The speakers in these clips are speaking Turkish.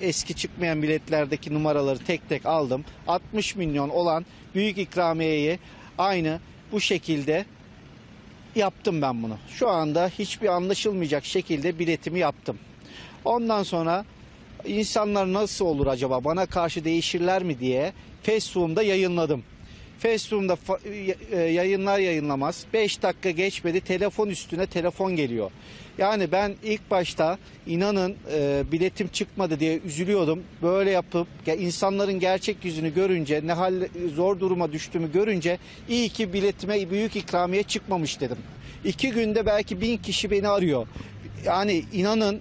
Eski çıkmayan biletlerdeki numaraları tek tek aldım. 60 milyon olan büyük ikramiyeyi aynı bu şekilde yaptım ben bunu. Şu anda hiçbir anlaşılmayacak şekilde biletimi yaptım. Ondan sonra insanlar nasıl olur acaba bana karşı değişirler mi diye Facebook'umda yayınladım. Facebook'umda fa- e, yayınlar yayınlamaz. 5 dakika geçmedi telefon üstüne telefon geliyor. Yani ben ilk başta inanın e, biletim çıkmadı diye üzülüyordum. Böyle yapıp ya insanların gerçek yüzünü görünce ne hal zor duruma düştüğümü görünce iyi ki biletime büyük ikramiye çıkmamış dedim. İki günde belki bin kişi beni arıyor. Yani inanın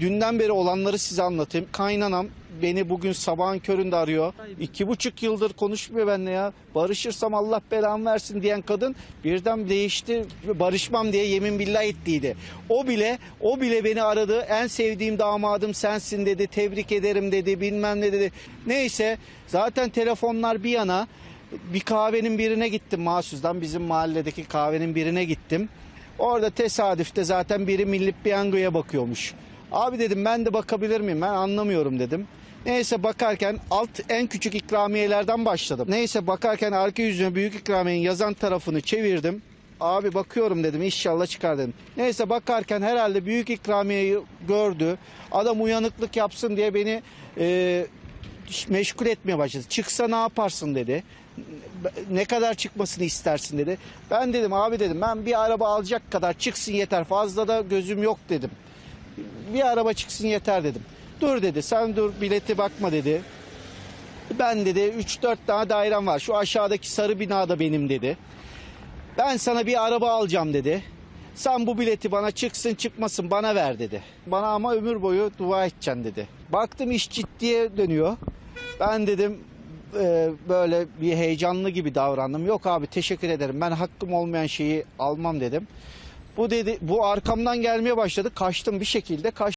dünden beri olanları size anlatayım. Kaynanam beni bugün sabahın köründe arıyor. İki buçuk yıldır konuşmuyor benimle ya. Barışırsam Allah belamı versin diyen kadın birden değişti. Barışmam diye yemin billah ettiydi. O bile o bile beni aradı. En sevdiğim damadım sensin dedi. Tebrik ederim dedi. Bilmem ne dedi. Neyse zaten telefonlar bir yana bir kahvenin birine gittim mahsusdan. Bizim mahalledeki kahvenin birine gittim. Orada tesadüfte zaten biri Milli Piyango'ya bakıyormuş. Abi dedim ben de bakabilir miyim? Ben anlamıyorum dedim. Neyse bakarken alt en küçük ikramiyelerden başladım. Neyse bakarken arka yüzüne büyük ikramiyenin yazan tarafını çevirdim. Abi bakıyorum dedim inşallah çıkar dedim. Neyse bakarken herhalde büyük ikramiyeyi gördü. Adam uyanıklık yapsın diye beni e, meşgul etmeye başladı. Çıksa ne yaparsın dedi. Ne kadar çıkmasını istersin dedi. Ben dedim abi dedim ben bir araba alacak kadar çıksın yeter. Fazla da gözüm yok dedim. Bir araba çıksın yeter dedim. Dur dedi sen dur bileti bakma dedi. Ben dedi 3-4 tane dairem var. Şu aşağıdaki sarı binada benim dedi. Ben sana bir araba alacağım dedi. Sen bu bileti bana çıksın çıkmasın bana ver dedi. Bana ama ömür boyu dua edeceksin dedi. Baktım iş ciddiye dönüyor. Ben dedim e, böyle bir heyecanlı gibi davrandım. Yok abi teşekkür ederim ben hakkım olmayan şeyi almam dedim. Bu dedi bu arkamdan gelmeye başladı. Kaçtım bir şekilde kaç